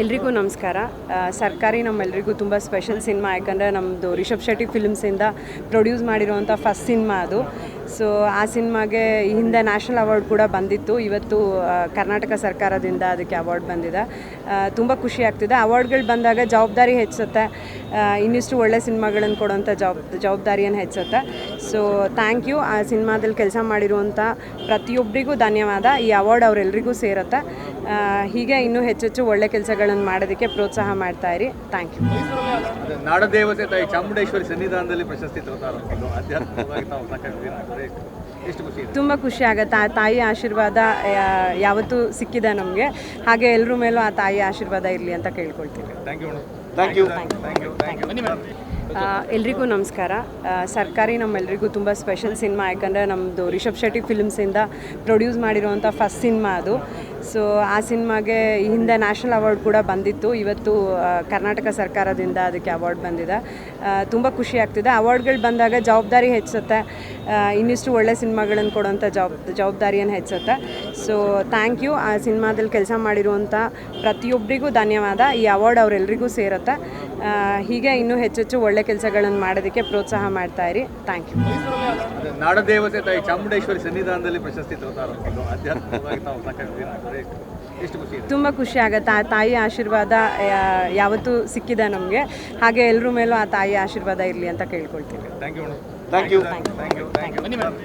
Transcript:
ಎಲ್ರಿಗೂ ನಮಸ್ಕಾರ. ಸರ್ಕಾರಿ ನಮ್ಮೆಲ್ರಿಗೂ ತುಂಬ ಸ್ಪೆಷಲ್ ಸಿನಿಮಾ, ಯಾಕಂದರೆ ನಮ್ಮದು ರಿಷಬ್ ಶೆಟ್ಟಿ ಫಿಲ್ಮ್ಸಿಂದ ಪ್ರೊಡ್ಯೂಸ್ ಮಾಡಿರುವಂಥ ಫಸ್ಟ್ ಸಿನಿಮಾ ಅದು. ಸೊ ಆ ಸಿನಿಮಾಗೆ ಈ ಹಿಂದೆ ನ್ಯಾಷನಲ್ ಅವಾರ್ಡ್ ಕೂಡ ಬಂದಿತ್ತು. ಇವತ್ತು ಕರ್ನಾಟಕ ಸರ್ಕಾರದಿಂದ ಅದಕ್ಕೆ ಅವಾರ್ಡ್ ಬಂದಿದೆ. ತುಂಬ ಖುಷಿ ಆಗ್ತಿದೆ. ಅವಾರ್ಡ್ಗಳು ಬಂದಾಗ ಜವಾಬ್ದಾರಿ ಹೆಚ್ಚುತ್ತೆ. ಇನ್ನಿಷ್ಟು ಒಳ್ಳೆ ಸಿನಿಮಾಗಳನ್ನು ಕೊಡುವಂಥ ಜವಾಬ್, ಜವಾಬ್ದಾರಿಯನ್ನು ಹೆಚ್ಚುತ್ತೆ. ಸೊ ಥ್ಯಾಂಕ್ ಯು ಆ ಸಿನಿಮಾದಲ್ಲಿ ಕೆಲಸ ಮಾಡಿರುವಂಥ ಪ್ರತಿಯೊಬ್ಬರಿಗೂ ಧನ್ಯವಾದ. ಈ ಅವಾರ್ಡ್ ಅವರೆಲ್ಲರಿಗೂ ಸೇರುತ್ತೆ. ಹೀಗೆ ಇನ್ನೂ ಹೆಚ್ಚೆಚ್ಚು ಒಳ್ಳೆ ಕೆಲಸಗಳನ್ನು ಮಾಡೋದಕ್ಕೆ ಪ್ರೋತ್ಸಾಹ ಮಾಡ್ತಾ ಇರಿ. ಥ್ಯಾಂಕ್ ಯು ನಾಡದೇವತೆ ತಾಯಿ ಚಾಮುಂಡೇಶ್ವರಿ ಸನ್ನಿಧಾನದಲ್ಲಿ ಪ್ರಶಸ್ತಿ ತುಂಬ ಖುಷಿ ಆಗುತ್ತೆ. ಆ ತಾಯಿ ಆಶೀರ್ವಾದ ಯಾವತ್ತೂ ಸಿಕ್ಕಿದೆ ನಮಗೆ. ಹಾಗೆ ಎಲ್ಲರ ಮೇಲೂ ಆ ತಾಯಿ ಆಶೀರ್ವಾದ ಇರಲಿ ಅಂತ ಕೇಳ್ಕೊಳ್ತೀವಿ. Thank you madam thank you thank you thank you ಆ, ಎಲ್ರಿಗೂ ನಮಸ್ಕಾರ. ಸರ್ಕಾರಿ ನಮ್ಮೆಲ್ರಿಗೂ ತುಂಬ ಸ್ಪೆಷಲ್ ಸಿನಿಮಾ. ಯಾಕಂದರೆ ನಮ್ಮದು ರಿಷಬ್ ಶೆಟ್ಟಿ ಫಿಲ್ಮ್ಸಿಂದ ಪ್ರೊಡ್ಯೂಸ್ ಮಾಡಿರುವಂಥ ಫಸ್ಟ್ ಸಿನಿಮಾ ಅದು. ಸೊ ಆ ಸಿನಿಮಾಗೆ ಹಿಂದೆ ನ್ಯಾಷನಲ್ ಅವಾರ್ಡ್ ಕೂಡ ಬಂದಿತ್ತು. ಇವತ್ತು ಕರ್ನಾಟಕ ಸರ್ಕಾರದಿಂದ ಅದಕ್ಕೆ ಅವಾರ್ಡ್ ಬಂದಿದೆ. ತುಂಬ ಖುಷಿ ಆಗ್ತಿದೆ. ಅವಾರ್ಡ್ಗಳು ಬಂದಾಗ ಜವಾಬ್ದಾರಿ ಹೆಚ್ಚುತ್ತೆ. ಇನ್ನಿಷ್ಟು ಒಳ್ಳೆ ಸಿನಿಮಾಗಳನ್ನು ಕೊಡೋಂಥ ಜವಾಬ್ ಜವಾಬ್ದಾರಿಯನ್ನು ಹೆಚ್ಚುತ್ತೆ. ಸೊ ಥ್ಯಾಂಕ್ ಯು ಆ ಸಿನಿಮಾದಲ್ಲಿ ಕೆಲಸ ಮಾಡಿರುವಂಥ ಪ್ರತಿಯೊಬ್ಬರಿಗೂ ಧನ್ಯವಾದ. ಈ ಅವಾರ್ಡ್ ಅವರೆಲ್ಲರಿಗೂ ಸೇರುತ್ತೆ. ಹೀಗೆ ಇನ್ನೂ ಹೆಚ್ಚೆಚ್ಚು ಒಳ್ಳೆ ಕೆಲಸಗಳನ್ನು ಮಾಡೋದಕ್ಕೆ ಪ್ರೋತ್ಸಾಹ ಮಾಡ್ತಾ ಇರಿ. ಥ್ಯಾಂಕ್ ಯು ನಾಡದೇವತೆ ತಾಯಿ ಚಾಮುಂಡೇಶ್ವರಿ ಸನ್ನಿಧಾನದಲ್ಲಿ ಪ್ರಶಸ್ತಿ ತಗೋತಾರಂಥದ್ದು ತುಂಬ ಖುಷಿ ಆಗುತ್ತೆ. ಆ ತಾಯಿ ಆಶೀರ್ವಾದ ಯಾವತ್ತೂ ಸಿಕ್ಕಿದೆ ನಮಗೆ. ಹಾಗೆ ಎಲ್ಲರ ಮೇಲೂ ಆ ತಾಯಿ ಆಶೀರ್ವಾದ ಇರಲಿ ಅಂತ ಕೇಳ್ಕೊಳ್ತೀವಿ.